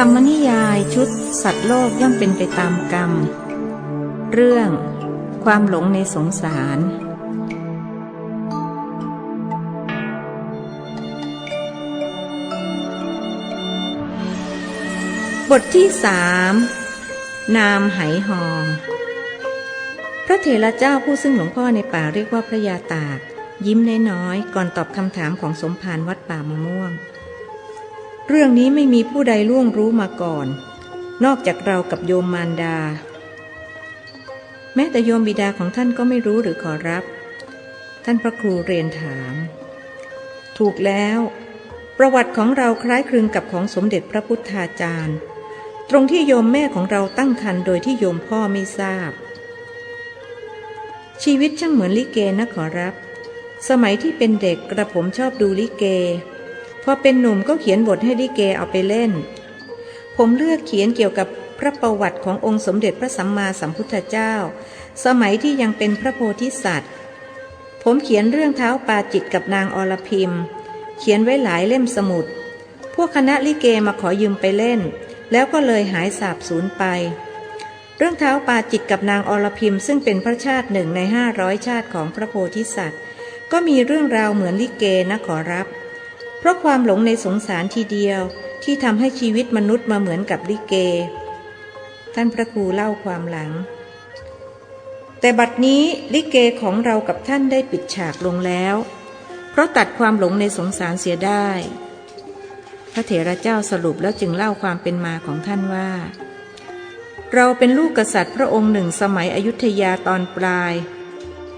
ธรรมนิยายชุดสัตว์โลกย่อมเป็นไปตามกรรม เรื่อง ความหลงในสงสาร บทที่สามนามไหหอง พระเถระเจ้าผู้ซึ่งหลวงพ่อในป่าเรียกว่าพระยาตาก ยิ้มน้อยๆก่อนตอบคำถามของสมภารวัดป่ามะม่วง เรื่องนี้ไม่มีผู้ใดล่วงรู้มาก่อน นอกจากเรากับโยมมารดา แม้แต่โยมบิดาของท่านก็ไม่รู้หรือขอรับ ท่านพระครูเรียนถาม ถูกแล้ว ประวัติของเราคล้ายคลึงกับของสมเด็จพระพุทธาจารย์ ตรงที่โยมแม่ของเราตั้งครรภ์โดยที่โยมพ่อไม่ทราบ ชีวิตช่างเหมือนลิเกนะขอรับ สมัยที่เป็นเด็กกระผมชอบดูลิเก พอเป็นหนุ่มก็เขียนบทให้ลิเกเอาไปเล่น ผมเลือกเขียนเกี่ยวกับพระประวัติขององค์สมเด็จพระสัมมาสัมพุทธเจ้า สมัยที่ยังเป็นพระโพธิสัตว์ ผมเขียนเรื่องเท้าปาจิตกับนางอรพิมเขียนไว้หลายเล่มสมุด พวกคณะลิเกมาขอยืมไปเล่น แล้วก็เลยหายสาบสูญไป เรื่องเท้าปาจิตกับนางอรพิมซึ่งเป็นพระชาติหนึ่งในห้าร้อยชาติของพระโพธิสัตว์ ก็มีเรื่องราวเหมือนลิเกนะขอรับ เพราะความหลงในสงสารทีเดียวที่ทำให้ชีวิตมนุษย์มาเหมือนกับลิเก ท่านพระครูเล่าความหลัง แต่บัดนี้ลิเกของเรากับท่านได้ปิดฉากลงแล้ว เพราะตัดความหลงในสงสารเสียได้ พระเถระเจ้าสรุปแล้วจึงเล่าความเป็นมาของท่านว่า เราเป็นลูกกษัตริย์พระองค์หนึ่งสมัยอยุธยาตอนปลาย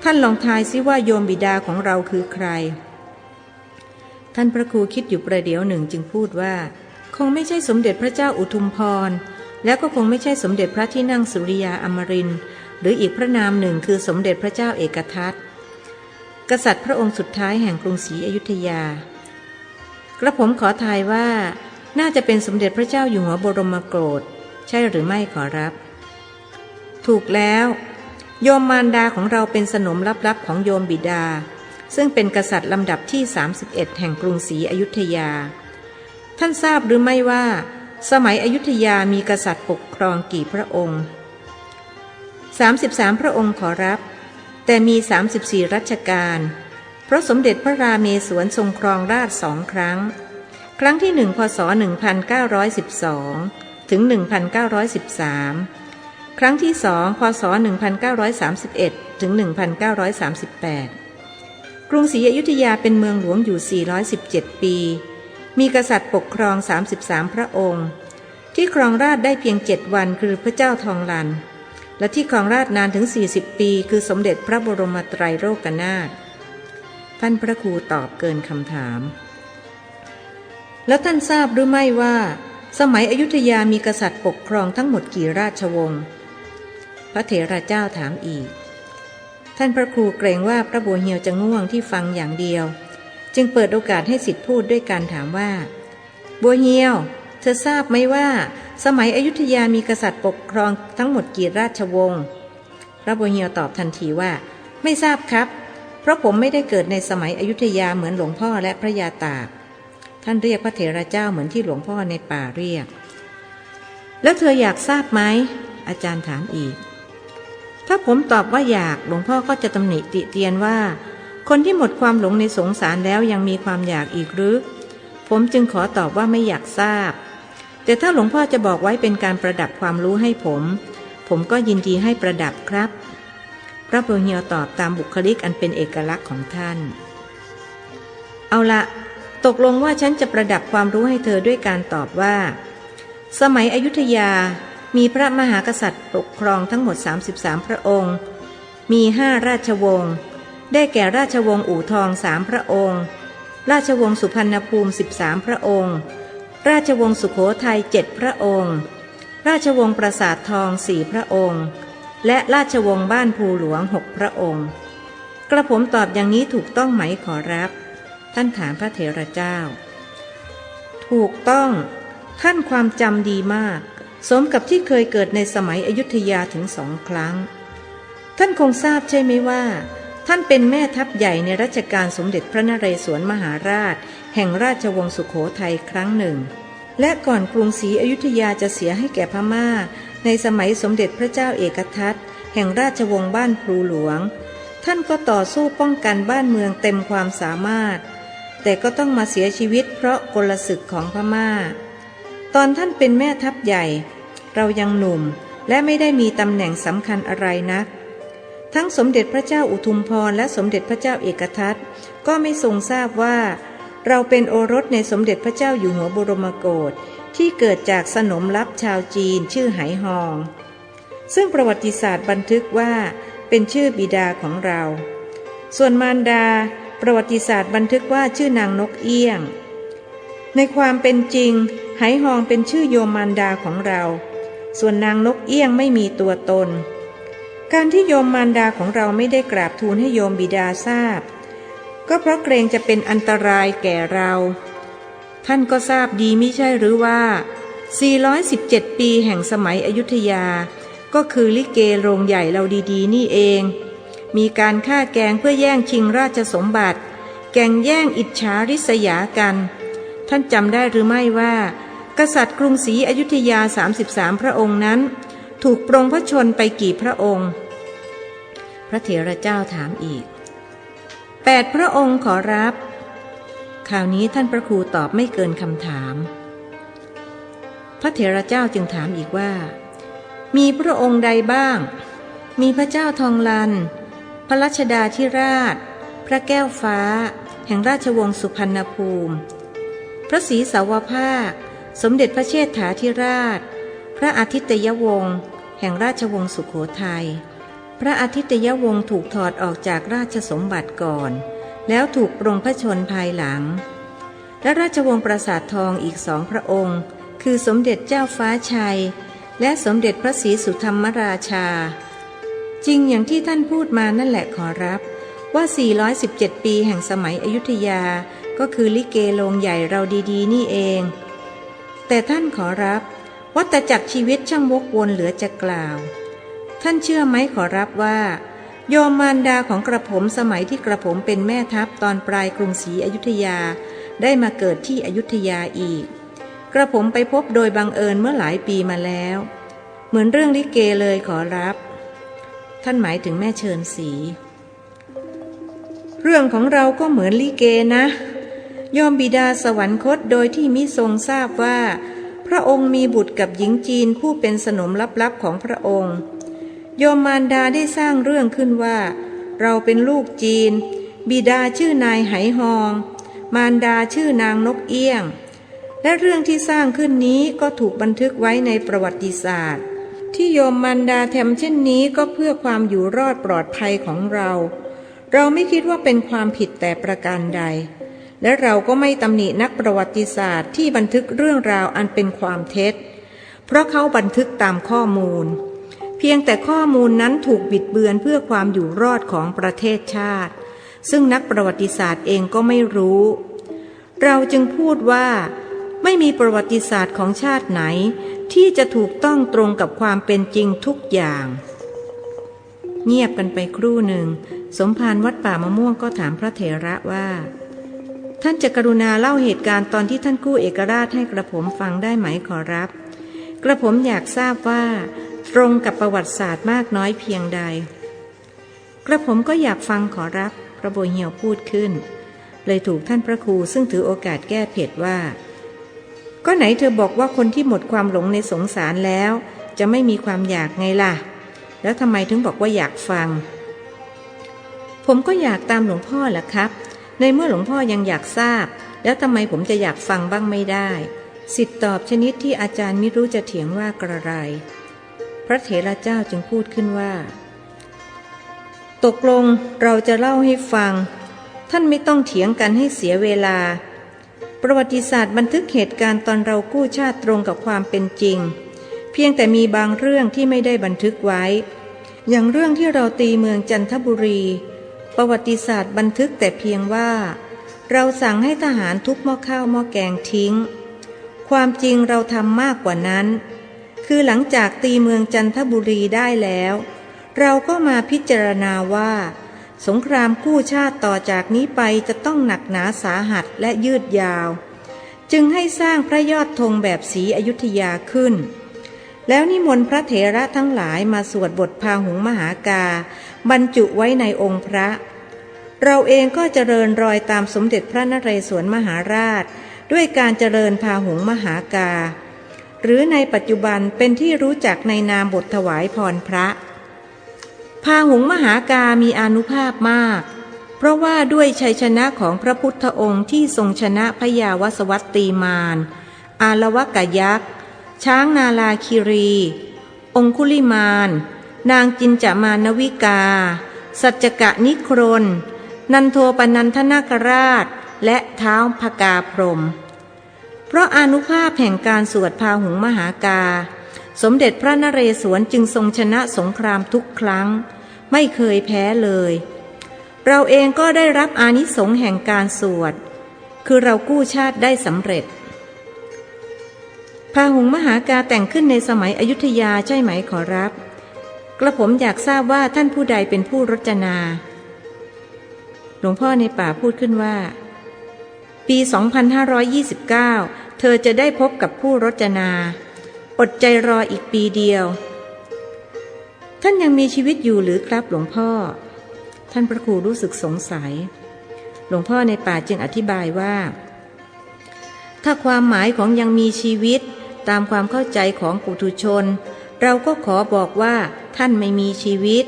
ท่านลองทายซิว่าโยมบิดาของเราคือใคร ท่านพระครูคิดอยู่ประเดี๋ยวหนึ่งจึงพูดว่า คงไม่ใช่สมเด็จพระเจ้าอุทุมพร แล้วก็คงไม่ใช่สมเด็จพระที่นั่งสุริยาอมรินหรืออีกพระนามหนึ่งคือสมเด็จพระเจ้าเอกทัตกษัตริย์พระองค์สุดท้ายแห่งกรุงศรีอยุธยา กระผมขอทายว่าน่าจะเป็นสมเด็จพระเจ้าอยู่หัวบรมโกรธ ใช่หรือไม่ขอรับ ถูกแล้ว โยมมารดาของเราเป็นสนมลับๆของโยมบิดา ซึ่งเป็นกษัตริย์ลำดับที่ 31 แห่งกรุงศรีอยุธยา ท่านทราบหรือไม่ว่า สมัยอยุธยามีกษัตริย์ปกครองกี่พระองค์ 33 พระองค์ขอรับ แต่มี 34 รัชกาลเพราะสมเด็จพระราเมศวรทรงครองราชสองครั้ง ครั้งที่หนึ่งพศ 1912 ถึง 1913 ครั้งที่สองพศ 1931 ถึง 1938 กรุงศรีอยุธยาเป็นเมืองหลวงอยู่ 417 ปี มีกษัตริย์ปกครอง 33 พระองค์ ที่ครองราชได้เพียงเจ็ดวันคือพระเจ้าทองลัน และที่ครองราชนานถึง 40 ปี คือสมเด็จพระบรมไตรโลกนาถ ท่านพระครูตอบเกินคำถาม แล้วท่านทราบหรือไม่ว่า สมัยอยุธยามีกษัตริย์ปกครองทั้งหมดกี่ราชวงศ์ พระเถระเจ้าถามอีก ท่านพระครูเกรงว่าพระบัวเหียวจะง่วงที่ฟังอย่างเดียว จึงเปิดโอกาสให้สิทธิพูดด้วยการถามว่า บัวเหียว เธอทราบไหมว่า สมัยอยุธยามีกษัตริย์ปกครองทั้งหมดกี่ราชวงศ์พระบัวเหียวตอบทันทีว่า ไม่ทราบครับ เพราะผมไม่ได้เกิดในสมัยอยุธยาเหมือนหลวงพ่อและพระยาตากท่านเรียกพระเถระเจ้าเหมือนที่หลวงพ่อในป่าเรียก แล้วเธออยากทราบไหมอาจารย์ถามอีก ถ้าผมตอบว่าอยากหลวงพ่อก็จะตำหนิติเตียนว่า คนที่หมดความหลงในสงสารแล้วยังมีความอยากอีกหรือ ผมจึงขอตอบว่าไม่อยากทราบ แต่ถ้าหลวงพ่อจะบอกไว้เป็นการประดับความรู้ให้ผม ผมก็ยินดีให้ประดับครับ พระโพเฮียวตอบตามบุคลิกอันเป็นเอกลักษณ์ของท่าน เอาละตกลงว่าฉันจะประดับความรู้ให้เธอด้วยการตอบว่า สมัยอยุธยา มีพระมหากษัตริย์ปกครองทั้งหมด 33 พระองค์ มีห้าราชวงศ์ ได้แก่ราชวงศ์อู่ทองสามพระองค์ ราชวงศ์สุพรรณภูมิ 13 พระองค์ ราชวงศ์สุโขทัยเจ็ดพระองค์ ราชวงศ์ปราสาททองสี่พระองค์ และราชวงศ์บ้านภูหลวงหกพระองค์ กระผมตอบอย่างนี้ถูกต้องไหมขอรับ ท่านถามพระเถระเจ้า ถูกต้อง ท่านความจำดีมาก สมกับที่เคยเกิดในสมัยอยุธยาถึงสองครั้ง ท่านคงทราบใช่ไหมว่า ท่านเป็นแม่ทัพใหญ่ในรัชกาลสมเด็จพระนเรศวรมหาราช แห่งราชวงศ์สุขโขทัยครั้งหนึ่ง และก่อนกรุงศรีอยุธยาจะเสียให้แก่พม่า ในสมัยสมเด็จพระเจ้าเอกทัตแห่งราชวงศ์บ้านพลูหลวง ท่านก็ต่อสู้ป้องกันบ้านเมืองเต็มความสามารถ แต่ก็ต้องมาเสียชีวิตเพราะกลศึกของพม่า ตอนท่านเป็นแม่ทัพใหญ่ เรายังหนุ่มและไม่ได้มีตำแหน่งสำคัญอะไรนัก ทั้งสมเด็จพระเจ้าอุทุมพรและสมเด็จพระเจ้าเอกทัตก็ไม่ทรงทราบว่า เราเป็นโอรสในสมเด็จพระเจ้าอยู่หัวบรมโกศที่เกิดจากสนมลับชาวจีนชื่อไหหอง ซึ่งประวัติศาสตร์บันทึกว่าเป็นชื่อบิดาของเรา ส่วนมารดาประวัติศาสตร์บันทึกว่าชื่อนางนกเอี้ยง ในความเป็นจริง ไหหองเป็นชื่อโยมมารดาของเรา ส่วนนางนกเอี้ยงไม่มีตัวตน การที่โยมมารดาของเราไม่ได้กราบทูลให้โยมบิดาทราบ ก็เพราะเกรงจะเป็นอันตรายแก่เรา ท่านก็ทราบดีไม่ใช่หรือว่า 417 ปีแห่งสมัยอยุธยา ก็คือลิเกโรงใหญ่เราดีๆ นี่เอง มีการฆ่าแกงเพื่อแย่งชิงราชสมบัติ แกงแย่งอิจฉาริษยากันท่านจำได้หรือไม่ว่า กษัตริย์กรุงศรีอยุธยา 33 พระองค์นั้น ถูกปรงพระชนไปกี่พระองค์ พระเถระเจ้าถามอีกแปดพระองค์ขอรับ คราวนี้ท่านพระครูตอบไม่เกินคำถาม พระเถระเจ้าจึงถามอีกว่า มีพระองค์ใดบ้าง มีพระเจ้าทองลัน พระรัชดาธิราช พระแก้วฟ้า แห่งราชวงศ์สุพรรณภูมิพระศรีสาวภาค สมเด็จพระเชษฐาธิราช พระอาทิตยวงศ์แห่งราชวงศ์สุขโขทัย พระอาทิตยวงศ์ถูกถอดออกจากราชสมบัติก่อน แล้วถูกปรงพระชนภายหลัง และราชวงศ์ปราสาททองอีกสองพระองค์ คือสมเด็จเจ้าฟ้าชัย และสมเด็จพระศรีสุธรรมราชา จริงอย่างที่ท่านพูดมานั่นแหละขอรับว่า 417 ปีแห่งสมัยอยุธยา ก็คือลิเกโรงใหญ่เราดีๆ นี่เอง แต่ท่านขอรับ วัตจักรชีวิตช่างวกวนเหลือจะกล่าว ท่านเชื่อไหมขอรับว่า โยมมารดาของกระผมสมัยที่กระผมเป็นแม่ทัพตอนปลายกรุงศรีอยุธยาได้มาเกิดที่อยุธยาอีก กระผมไปพบโดยบังเอิญเมื่อหลายปีมาแล้ว เหมือนเรื่องลิเกเลยขอรับ ท่านหมายถึงแม่เชิญสี เรื่องของเราก็เหมือนลิเกนะ ยอมบิดาสวรรคตโดยที่มิทรงทราบว่า พระองค์มีบุตรกับหญิงจีนผู้เป็นสนมลับๆของพระองค์ โยมมารดาได้สร้างเรื่องขึ้นว่า เราเป็นลูกจีน บิดาชื่อนายไหหอง มารดาชื่อนางนกเอี้ยง และเรื่องที่สร้างขึ้นนี้ก็ถูกบันทึกไว้ในประวัติศาสตร์ ที่โยมมารดาแทำเช่นนี้ก็เพื่อความอยู่รอดปลอดภัยของเรา เราไม่คิดว่าเป็นความผิดแต่ประการใด และเราก็ไม่ตำหนินักประวัติศาสตร์ที่บันทึกเรื่องราวอันเป็นความเท็จ เพราะเขาบันทึกตามข้อมูล เพียงแต่ข้อมูลนั้นถูกบิดเบือนเพื่อความอยู่รอดของประเทศชาติ ซึ่งนักประวัติศาสตร์เองก็ไม่รู้ เราจึงพูดว่า ไม่มีประวัติศาสตร์ของชาติไหน ที่จะถูกต้องตรงกับความเป็นจริงทุกอย่าง เงียบกันไปครู่หนึ่ง สมภารวัดป่ามะม่วงก็ถามพระเถระว่า ท่านจะกรุณาเล่าเหตุการณ์ตอนที่ท่านกู้เอกราชให้กระผมฟังได้ไหมขอรับ กระผมอยากทราบว่า ตรงกับประวัติศาสตร์มากน้อยเพียงใด กระผมก็อยากฟังขอรับ พระโบยเหี่ยวพูดขึ้น เลยถูกท่านพระครูซึ่งถือโอกาสแก้เผ็ดว่า ก็ไหนเธอบอกว่าคนที่หมดความหลงในสงสารแล้ว จะไม่มีความอยากไงล่ะ แล้วทำไมถึงบอกว่าอยากฟัง ผมก็อยากตามหลวงพ่อแหละครับ ในเมื่อหลวงพ่อยังอยากทราบ แล้วทำไมผมจะอยากฟังบ้างไม่ได้ สิทธิตอบชนิดที่อาจารย์ไม่รู้จะเถียงว่ากระไร พระเถระเจ้าจึงพูดขึ้นว่า ตกลงเราจะเล่าให้ฟัง ท่านไม่ต้องเถียงกันให้เสียเวลา ประวัติศาสตร์บันทึกเหตุการณ์ตอนเรากู้ชาติตรงกับความเป็นจริง เพียงแต่มีบางเรื่องที่ไม่ได้บันทึกไว้ อย่างเรื่องที่เราตีเมืองจันทบุรี ประวัติศาสตร์บันทึกแต่เพียงว่า เราสั่งให้ทหารทุบหม้อข้าวหม้อแกงทิ้ง ความจริงเราทำมากกว่านั้น คือหลังจากตีเมืองจันทบุรีได้แล้ว เราก็มาพิจารณาว่า สงครามกู้ชาติต่อจากนี้ไปจะต้องหนักหนาสาหัสและยืดยาว จึงให้สร้างพระยอดธงแบบสีอยุธยาขึ้น แล้วนิมนต์พระเถระทั้งหลายมาสวดบทพาหุงมหากา บรรจุไว้ในองค์พระ เราเองก็เจริญรอยตามสมเด็จพระนเรศวรมหาราช ด้วยการเจริญพาหุงมหากา หรือในปัจจุบันเป็นที่รู้จักในนามบทถวายพรพระพาหุงมหากามีอนุภาพมาก เพราะว่าด้วยชัยชนะของพระพุทธองค์ที่ทรงชนะพยาวสวัตตีมานอาลวกยักษ์ ช้างนาลาคิรี องคุลิมาน นางจินจามานวิกา สัจกะนิครน นันโทปนันทนาคราช และเท้าพกาพรม เพราะอนุภาพแห่งการสวดพาหุงมหากา สมเด็จพระนเรศวรจึงทรงชนะสงครามทุกครั้ง ไม่เคยแพ้เลย เราเองก็ได้รับอานิสงส์แห่งการสวด คือเรากู้ชาติได้สำเร็จ พาหุงมหากาแต่งขึ้นในสมัยอยุธยาใช่ไหมขอรับ กระผมอยากทราบว่าท่านผู้ใดเป็นผู้รจนา หลวงพ่อในป่าพูดขึ้นว่า ปี 2529 เธอจะได้พบกับผู้รจนา อดใจรออีกปีเดียว ท่านยังมีชีวิตอยู่หรือครับหลวงพ่อ ท่านพระครูรู้สึกสงสัย หลวงพ่อในป่าจึงอธิบายว่า ถ้าความหมายของยังมีชีวิต ตามความเข้าใจของปุถุชน เราก็ขอบอกว่า ท่านไม่มีชีวิต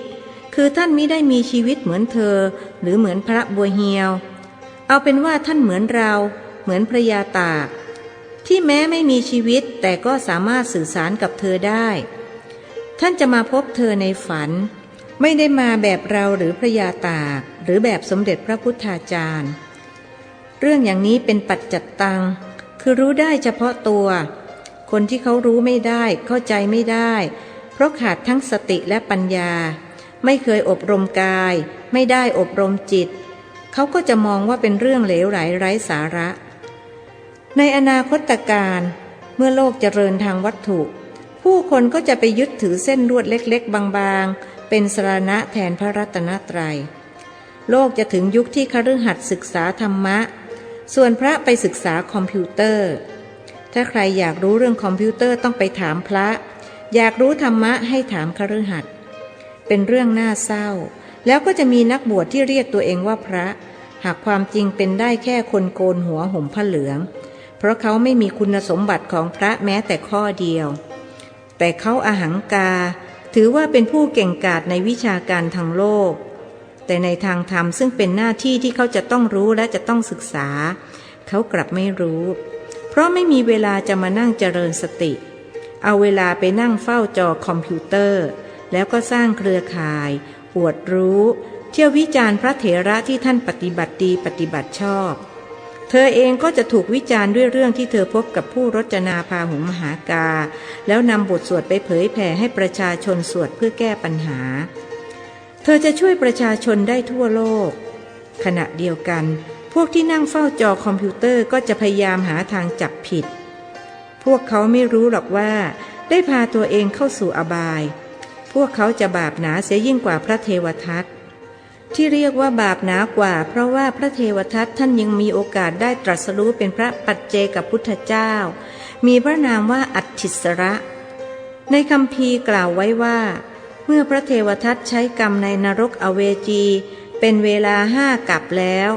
คือท่านไม่ได้มีชีวิตเหมือนเธอ หรือเหมือนพระบัวเฮียว เอาเป็นว่าท่านเหมือนเรา เหมือนพระยาตาก ที่แม้ไม่มีชีวิตแต่ก็สามารถสื่อสารกับเธอได้ ท่านจะมาพบเธอในฝัน ไม่ได้มาแบบเราหรือพระยาตาก หรือแบบสมเด็จพระพุทธาจารย์ เรื่องอย่างนี้เป็นปัจจัตตังคือรู้ได้เฉพาะตัว คนที่เขารู้ไม่ได้ เข้าใจไม่ได้ เพราะขาดทั้งสติและปัญญา ไม่เคยอบรมกาย ไม่ได้อบรมจิต เขาก็จะมองว่าเป็นเรื่องเหลวไหลไร้สาระ ในอนาคตการเมื่อโลกเจริญทางวัตถุ ผู้คนก็จะไปยึดถือเส้นลวดเล็กๆ บางๆ เป็นสรณะแทนพระรัตนตรยัย โลกจะถึงยุคที่คฤหัสถ์ศึกษาธรรมะ ส่วนพระไปศึกษาคอมพิวเตอร์ ถ้าใครอยากรู้เรื่องคอมพิวเตอร์ต้องไปถามพระ อยากรู้ธรรมะให้ถามคฤหัสถ์เป็นเรื่องน่าเศร้า แล้วก็จะมีนักบวชที่เรียกตัวเองว่าพระ หากความจริงเป็นได้แค่คนโกนหัวห่มผ้าเหลือง เพราะเขาไม่มีคุณสมบัติของพระแม้แต่ข้อเดียว แต่เขาอาหังกา ถือว่าเป็นผู้เก่งกาจในวิชาการทางโลก แต่ในทางธรรมซึ่งเป็นหน้าที่ที่เขาจะต้องรู้และจะต้องศึกษา เขากลับไม่รู้ เพราะไม่มีเวลาจะมานั่งเจริญสติ เอาเวลาไปนั่งเฝ้าจอคอมพิวเตอร์ แล้วก็สร้างเครือข่ายปวดรู้ เที่ยววิจารณ์พระเถระที่ท่านปฏิบัติดีปฏิบัติชอบ เธอเองก็จะถูกวิจารณ์ด้วยเรื่องที่เธอพบกับผู้รจนาพาหุงมหากา แล้วนำบทสวดไปเผยแผ่ให้ประชาชนสวดเพื่อแก้ปัญหา เธอจะช่วยประชาชนได้ทั่วโลก ขณะเดียวกัน พวกที่นั่งเฝ้าจอคอมพิวเตอร์ก็จะพยายามหาทางจับผิด พวกเขาไม่รู้หรอกว่า ได้พาตัวเองเข้าสู่อบาย พวกเขาจะบาปหนาเสียยิ่งกว่าพระเทวทัตที่เรียกว่าบาปหนากว่า เพราะว่าพระเทวทัตท่านยังมีโอกาสได้ตรัสรู้เป็นพระปัจเจกพุทธเจ้า มีพระนามว่าอัตถิสระ ในคำพีกล่าวไว้ว่า เมื่อพระเทวทัตใช้กรรมในนรกอเวจี เป็นเวลาห้ากับแล้ว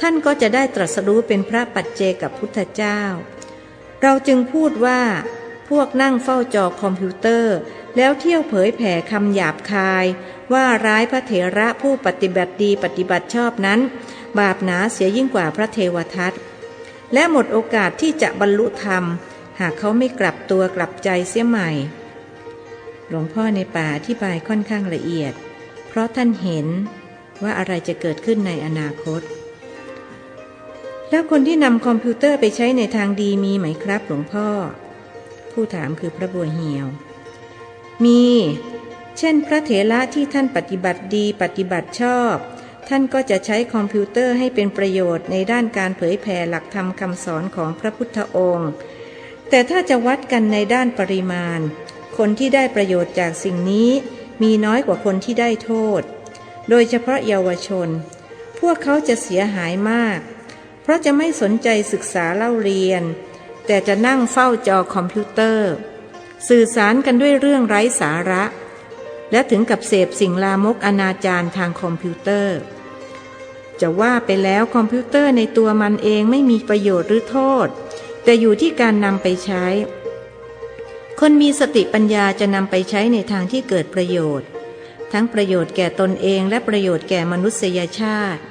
ท่านก็จะได้ตรัสรู้เป็นพระปัจเจกับพุทธเจ้า เราจึงพูดว่า พวกนั่งเฝ้าจอคอมพิวเตอร์ แล้วเที่ยวเผยแผ่คำหยาบคาย ว่าร้ายพระเถระผู้ปฏิบัติดีปฏิบัติชอบนั้น บาปหนาเสียยิ่งกว่าพระเทวทัตและหมดโอกาสที่จะบรรลุธรรม หากเขาไม่กลับตัวกลับใจเสียใหม่ หลวงพ่อในป่าอธิบายค่อนข้างละเอียด เพราะท่านเห็นว่าอะไรจะเกิดขึ้นในอนาคต แล้วคนที่นำคอมพิวเตอร์ไปใช้ในทางดีมีไหมครับหลวงพ่อ ผู้ถามคือพระบัวเหียว มี เช่น พระเถระที่ท่านปฏิบัติดีปฏิบัติชอบ ท่านก็จะใช้คอมพิวเตอร์ให้เป็นประโยชน์ในด้านการเผยแผ่หลักธรรมคำสอนของพระพุทธองค์ แต่ถ้าจะวัดกันในด้านปริมาณ คนที่ได้ประโยชน์จากสิ่งนี้มีน้อยกว่าคนที่ได้โทษ โดยเฉพาะเยาวชน พวกเขาจะเสียหายมาก ราะจะไม่สนใจศึกษาเล่าเรียน แต่จะนั่งเฝ้าจอคอมพิวเตอร์ สื่อสารกันด้วยเรื่องไร้สาระ และถึงกับเสพสิ่งลามกอนาจารทางคอมพิวเตอร์ จะว่าไปแล้วคอมพิวเตอร์ในตัวมันเองไม่มีประโยชน์หรือโทษ แต่อยู่ที่การนำไปใช้ คนมีสติปัญญาจะนำไปใช้ในทางที่เกิดประโยชน์ ทั้งประโยชน์แก่ตนเองและประโยชน์แก่มนุษยชาติ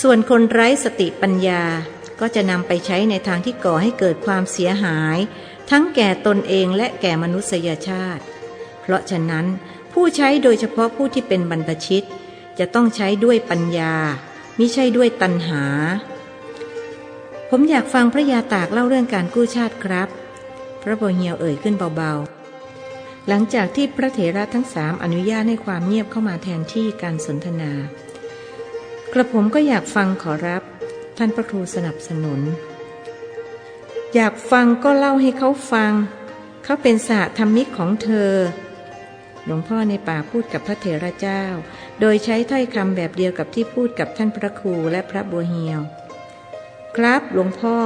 ส่วนคนไร้สติปัญญาก็จะนำไปใช้ในทางที่ก่อให้เกิดความเสียหาย ทั้งแก่ตนเองและแก่มนุษยชาติ เพราะฉะนั้น ผู้ใช้โดยเฉพาะผู้ที่เป็นบรรพชิต จะต้องใช้ด้วยปัญญา มิใช่ด้วยตัณหา ผมอยากฟังพระยาตากเล่าเรื่องการกู้ชาติครับ พระโบเฮียวเอ่ยขึ้นเบาๆ หลังจากที่พระเถระทั้งสามอนุญาตให้ความเงียบเข้ามาแทนที่การสนทนา กระผมก็อยากฟังขอรับ ท่านพระครูสนับสนุน อยากฟังก็เล่าให้เขาฟัง เขาเป็นสหธรรมิกของเธอ หลวงพ่อในป่าพูดกับพระเถระเจ้า โดยใช้ถ้อยคำแบบเดียวกับที่พูดกับท่านพระครูและพระบัวเฮียว ครับหลวงพ่อ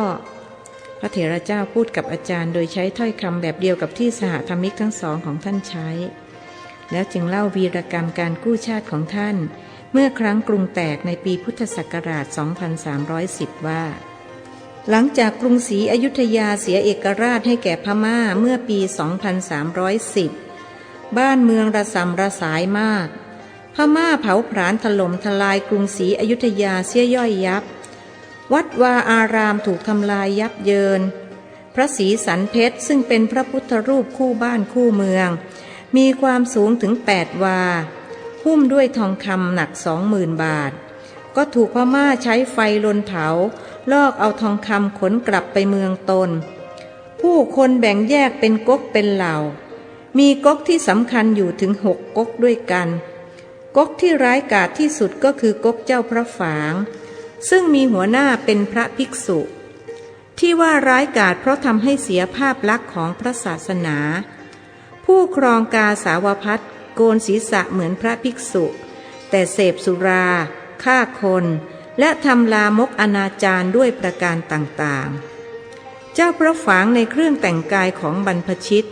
พระเถระเจ้าพูดกับอาจารย์ โดยใช้ถ้อยคำแบบเดียวกับที่สหธรรมิกทั้งสองของท่านใช้ แล้วจึงเล่าวีรกรรมการกู้ชาติของท่าน เมื่อครั้งกรุงแตกในปีพุทธศักราช 2310 ว่า หลังจากกรุงศรีอยุธยาเสียเอกราชให้แก่พม่าเมื่อปี 2310 บ้านเมืองระสำระสายมาก พม่าเผาผลาญถล่มทลายกรุงศรีอยุธยาเสียย่อยยับ วัดวาอารามถูกทำลายยับเยิน พระศรีสันเพชรซึ่งเป็นพระพุทธรูปคู่บ้านคู่เมือง มีความสูงถึงแปดวา หุ้มด้วยทองคำหนักสองหมื่นบาท ก็ถูกพม่าใช้ไฟลนเผา ลอกเอาทองคำขนกลับไปเมืองตน ผู้คนแบ่งแยกเป็นก๊กเป็นเหล่า มีก๊กที่สำคัญอยู่ถึงหกก๊กด้วยกันก๊กที่ร้ายกาจที่สุดก็คือก๊กเจ้าพระฝาง ซึ่งมีหัวหน้าเป็นพระภิกษุ ที่ว่าร้ายกาจเพราะทำให้เสียภาพลักษณ์ของพระศาสนา ผู้ครองกาสาวพัด โกนศีรษะเหมือนพระภิกษุ แต่เสพสุราฆ่าคน และทำลามกอนาจารด้วยประการต่างๆ เจ้าพระฝางในเครื่องแต่งกายของบรรพชิต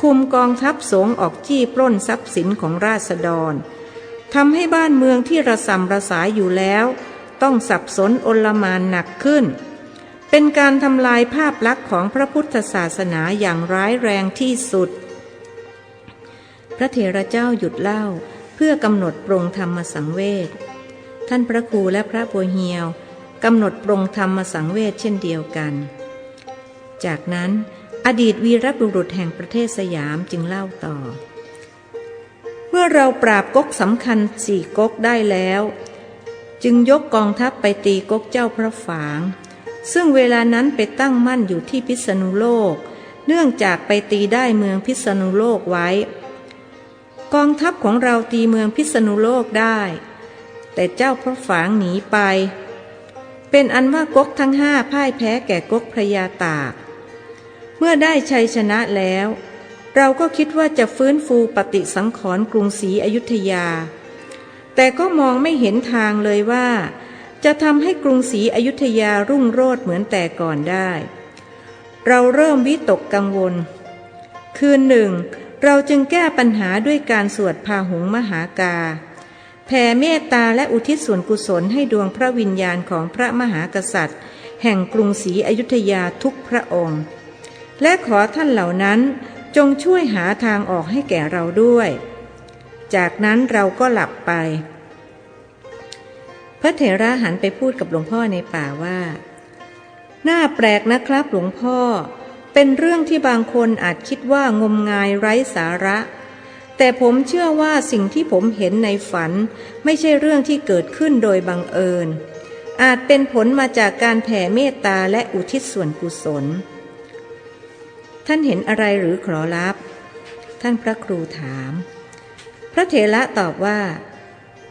คุมกองทัพสงออกจี้ปล้นทรัพย์สินของราษฎรทำให้บ้านเมืองที่ระสำระสายอยู่แล้ว ต้องสับสนโอลมานหนักขึ้น เป็นการทำลายภาพลักษณ์ของพระพุทธศาสนาอย่างร้ายแรงที่สุด ระเถระเจ้าหยุดเล่า เพื่อกำหนดปรงธรรมสังเวชท่านพระครูและพระบัวเฮียวกำหนดปรงธรรมสังเวชเช่นเดียวกัน จากนั้นอดีตวีรบุรุษแห่งประเทศสยามจึงเล่าต่อ เมื่อเราปราบก๊กสำคัญสี่ก๊กได้แล้ว จึงยกกองทัพไปตีก๊กเจ้าพระฝาง ซึ่งเวลานั้นไปตั้งมั่นอยู่ที่พิษณุโลก เนื่องจากไปตีได้เมืองพิษณุโลกไว้ กองทัพของเราตีเมืองพิษณุโลกได้ แต่เจ้าพระฝางหนีไป เป็นอันว่ากกทั้งห้าพ่ายแพ้แก่กกพระยาตากเมื่อได้ชัยชนะแล้ว เราก็คิดว่าจะฟื้นฟูปฏิสังขรณ์กรุงศรีอยุธยา แต่ก็มองไม่เห็นทางเลยว่า จะทำให้กรุงศรีอยุธยารุ่งโรจน์เหมือนแต่ก่อนได้ เราเริ่มวิตกกังวล คืนหนึ่ง เราจึงแก้ปัญหาด้วยการสวดพาหุงมหากา แผ่เมตตาและอุทิศส่วนกุศลให้ดวงพระวิญญาณของพระมหากษัตริย์ แห่งกรุงศรีอยุธยาทุกพระองค์ และขอท่านเหล่านั้นจงช่วยหาทางออกให้แก่เราด้วย จากนั้นเราก็หลับไป พระเถระหันไปพูดกับหลวงพ่อในป่าว่า น่าแปลกนะครับหลวงพ่อ เป็นเรื่องที่บางคนอาจคิดว่างมงายไร้สาระ แต่ผมเชื่อว่าสิ่งที่ผมเห็นในฝัน ไม่ใช่เรื่องที่เกิดขึ้นโดยบังเอิญ อาจเป็นผลมาจากการแผ่เมตตาและอุทิศส่วนกุศล ท่านเห็นอะไรหรือขอรับ ท่านพระครูถาม พระเถระตอบว่า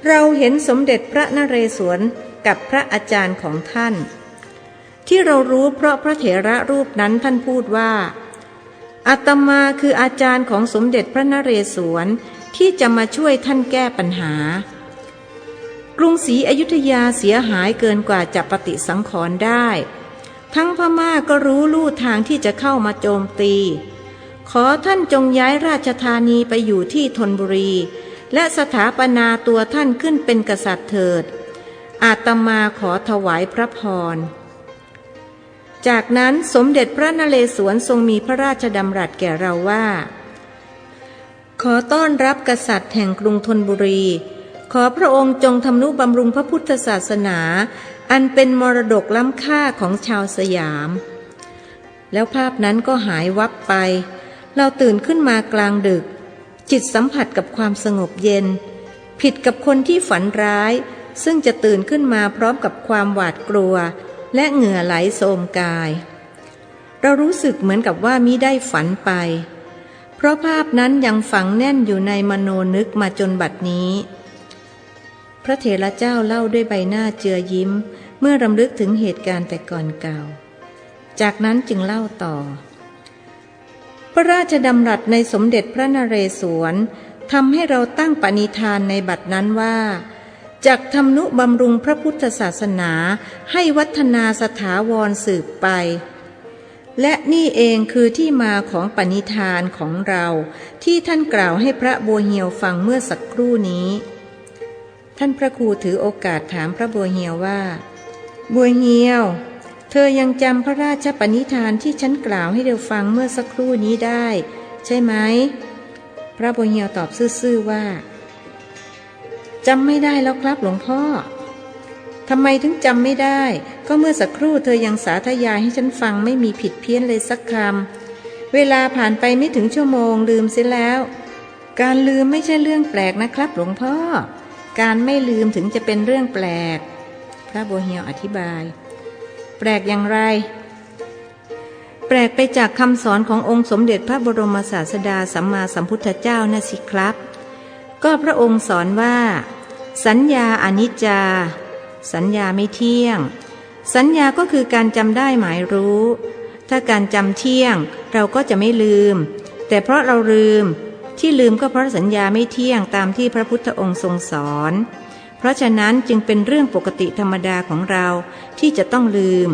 เราเห็นสมเด็จพระนเรศวรกับพระอาจารย์ของท่าน ที่เรารู้เพราะพระเถระรูปนั้นท่านพูดว่าอาตมาคืออาจารย์ของสมเด็จพระนเรศวรที่จะมาช่วยท่านแก้ปัญหา กรุงศรีอยุธยาเสียหายเกินกว่าจะปฏิสังขรณ์ได้ ทั้งพม่าก็รู้ลู่ทางที่จะเข้ามาโจมตี ขอท่านจงย้ายราชธานีไปอยู่ที่ธนบุรี และสถาปนาตัวท่านขึ้นเป็นกษัตริย์เถิด อาตมาขอถวายพระพร จากนั้นสมเด็จพระนเรศวรทรงมีพระราชดำรัสแก่เราว่า ขอต้อนรับกษัตริย์แห่งกรุงธนบุรี ขอพระองค์จงทำนุบำรุงพระพุทธศาสนา อันเป็นมรดกล้ำค่าของชาวสยาม แล้วภาพนั้นก็หายวับไป เราตื่นขึ้นมากลางดึก จิตสัมผัสกับความสงบเย็น ผิดกับคนที่ฝันร้าย ซึ่งจะตื่นขึ้นมาพร้อมกับความหวาดกลัว และเหงื่อไหลโสมกาย เรารู้สึกเหมือนกับว่ามิได้ฝันไป เพราะภาพนั้นยังฝังแน่นอยู่ในมโนนึกมาจนบัดนี้ พระเถระเจ้าเล่าด้วยใบหน้าเจือยิ้ม เมื่อรำลึกถึงเหตุการณ์แต่ก่อนเก่า จากนั้นจึงเล่าต่อ พระราชดำรัสในสมเด็จพระนเรศวรทำให้เราตั้งปณิธานในบัดนั้นว่า จากทำนุบำรุงพระพุทธศาสนาให้วัฒนาสถาวรสืบไป และนี่เองคือที่มาของปณิธานของเรา ที่ท่านกล่าวให้พระบัวเหียวฟังเมื่อสักครู่นี้ ท่านพระครูถือโอกาสถามพระบัวเหียวว่า บัวเหียว เธอยังจำพระราชปณิธานที่ฉันกล่าวให้เธอฟังเมื่อสักครู่นี้ได้ ใช่ไหม พระบัวเหียวตอบซื่อๆว่า จำไม่ได้แล้วครับหลวงพ่อทำไมถึงจำไม่ได้ ก็เมื่อสักครู่เธอยังสาธยายให้ฉันฟังไม่มีผิดเพี้ยนเลยสักคำ เวลาผ่านไปไม่ถึงชั่วโมงลืมเสียแล้ว การลืมไม่ใช่เรื่องแปลกนะครับ หลวงพ่อ การไม่ลืมถึงจะเป็นเรื่องแปลก พระโบเหียวอธิบาย แปลกอย่างไร แปลกไปจากคำสอนขององค์สมเด็จพระบรมศาสดาสัมมาสัมพุทธเจ้านะสิครับ ก็พระองค์สอนว่า สัญญาอนิจจา สัญญาไม่เที่ยง สัญญาก็คือการจำได้หมายรู้ ถ้าการจำเที่ยงเราก็จะไม่ลืม แต่เพราะเราลืม ที่ลืมก็เพราะสัญญาไม่เที่ยงตามที่พระพุทธองค์ทรงสอน เพราะฉะนั้นจึงเป็นเรื่องปกติธรรมดาของเราที่จะต้องลืม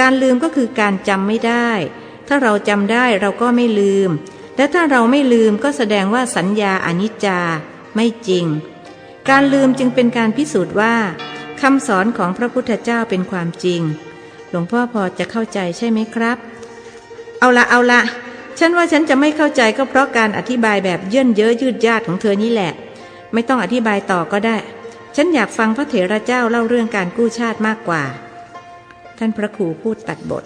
การลืมก็คือการจำไม่ได้ ถ้าเราจำได้เราก็ไม่ลืม และถ้าเราไม่ลืมก็แสดงว่าสัญญาอนิจจา ไม่จริง การลืมจึงเป็นการพิสูจน์ว่าคำสอนของพระพุทธเจ้าเป็นความจริง หลวงพ่อพอจะเข้าใจใช่ไหมครับ เอาละเอาละฉันว่าฉันจะไม่เข้าใจก็เพราะการอธิบายแบบเยื่นเย้อยืดยาดของเธอนี่แหละ ไม่ต้องอธิบายต่อก็ได้ ฉันอยากฟังพระเถระเจ้าเล่าเรื่องการกู้ชาติมากกว่า ท่านพระครูพูดตัดบท